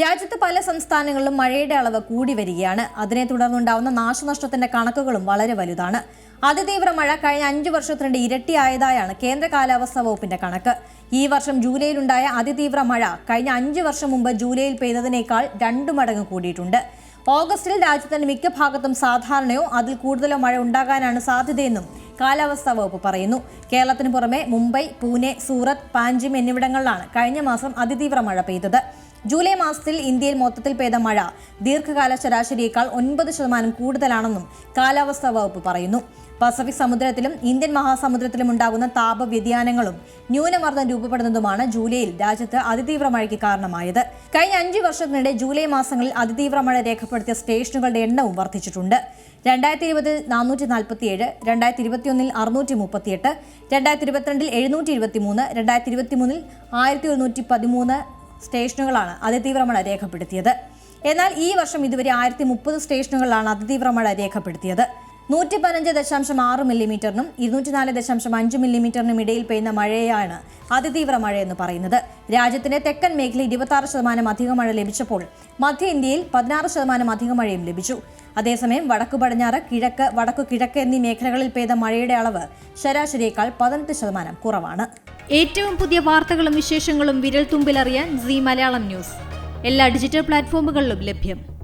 രാജ്യത്ത് പല സംസ്ഥാനങ്ങളിലും മഴയുടെ അളവ് കൂടി വരികയാണ്. അതിനെ തുടർന്നുണ്ടാവുന്ന നാശനഷ്ടത്തിന്റെ കണക്കുകളും വളരെ വലുതാണ്. അതിതീവ്ര മഴ കഴിഞ്ഞ അഞ്ചു വർഷത്തിനിടെ ഇരട്ടിയായതായാണ് കേന്ദ്ര കാലാവസ്ഥാ വകുപ്പിന്റെ കണക്ക്. ഈ വർഷം ജൂലൈയിലുണ്ടായ അതിതീവ്ര മഴ കഴിഞ്ഞ അഞ്ചു വർഷം മുമ്പ് ജൂലൈയിൽ പെയ്തതിനേക്കാൾ രണ്ടു മടങ്ങ് കൂടിയിട്ടുണ്ട്. ഓഗസ്റ്റിൽ രാജ്യത്തിന്റെ മിക്ക ഭാഗത്തും സാധാരണയോ അതിൽ കൂടുതലോ മഴ ഉണ്ടാകാനാണ് സാധ്യതയെന്നും കാലാവസ്ഥാ വകുപ്പ് പറയുന്നു. കേരളത്തിന് പുറമെ മുംബൈ പൂനെ സൂറത്ത് പാഞ്ചിം എന്നിവിടങ്ങളിലാണ് കഴിഞ്ഞ മാസം അതിതീവ്ര മഴ പെയ്തത്. ജൂലൈ മാസത്തിൽ ഇന്ത്യയിൽ മൊത്തത്തിൽ പെയ്ത മഴ ദീർഘകാല ശരാശരിയേക്കാൾ ഒൻപത് ശതമാനം കൂടുതലാണെന്നും കാലാവസ്ഥാ വകുപ്പ് പറയുന്നു. പസഫിക് സമുദ്രത്തിലും ഇന്ത്യൻ മഹാസമുദ്രത്തിലും ഉണ്ടാകുന്ന താപ വ്യതിയാനങ്ങളും ന്യൂനമർദ്ദം രൂപപ്പെടുന്നതുമാണ് ജൂലൈയിൽ രാജ്യത്ത് അതിതീവ്ര മഴയ്ക്ക് കാരണമായത്. കഴിഞ്ഞ അഞ്ചു വർഷത്തിനിടെ ജൂലൈ മാസങ്ങളിൽ അതിതീവ്ര മഴ രേഖപ്പെടുത്തിയ സ്റ്റേഷനുകളുടെ എണ്ണവും വർദ്ധിച്ചിട്ടുണ്ട്. രണ്ടായിരത്തി ഇരുപതിൽ നാനൂറ്റി നാൽപ്പത്തിയേഴ് രണ്ടായിരത്തി ഇരുപത്തിയൊന്നിൽ അറുന്നൂറ്റി മുപ്പത്തിയെട്ട് രണ്ടായിരത്തി ഇരുപത്തിരണ്ടിൽ എഴുന്നൂറ്റി ഇരുപത്തി മൂന്ന് രണ്ടായിരത്തി ഇരുപത്തി മൂന്നിൽ ആയിരത്തി ഒരുന്നൂറ്റി പതിമൂന്ന് സ്റ്റേഷനുകളാണ് അതിതീവ്ര മഴ രേഖപ്പെടുത്തിയത്. എന്നാൽ ഈ വർഷം ഇതുവരെ ആയിരത്തി മുപ്പത് സ്റ്റേഷനുകളിലാണ് അതിതീവ്ര മഴ രേഖപ്പെടുത്തിയത്. നൂറ്റി പതിനഞ്ച് ദശാംശം ആറ് മില്ലിമീറ്ററിനും ഇരുന്നൂറ്റിനാല് ദശാംശം അഞ്ച് മില്ലിമീറ്ററിനും ഇടയിൽ പെയ്യുന്ന മഴയാണ് അതിതീവ്ര മഴയെന്ന് പറയുന്നത്. രാജ്യത്തിന്റെ തെക്കൻ മേഖല ഇരുപത്തി ശതമാനം അധിക മഴ ലഭിച്ചപ്പോൾ മധ്യ ഇന്ത്യയിൽ പതിനാറ് ശതമാനം അധിക മഴയും ലഭിച്ചു. അതേസമയം വടക്കു പടിഞ്ഞാറ് കിഴക്ക് വടക്കു കിഴക്ക് എന്നീ മേഖലകളിൽ പെയ്ത മഴയുടെ അളവ് ശരാശരിയേക്കാൾ പതിനെട്ട് ശതമാനം കുറവാണ്. ഏറ്റവും പുതിയ വാർത്തകളും വിശേഷങ്ങളും വിരൽ തുമ്പിലറിയാൻ സി മലയാളം ന്യൂസ്. എല്ലാ ഡിജിറ്റൽ പ്ലാറ്റ്ഫോമുകളിലും ലഭ്യം.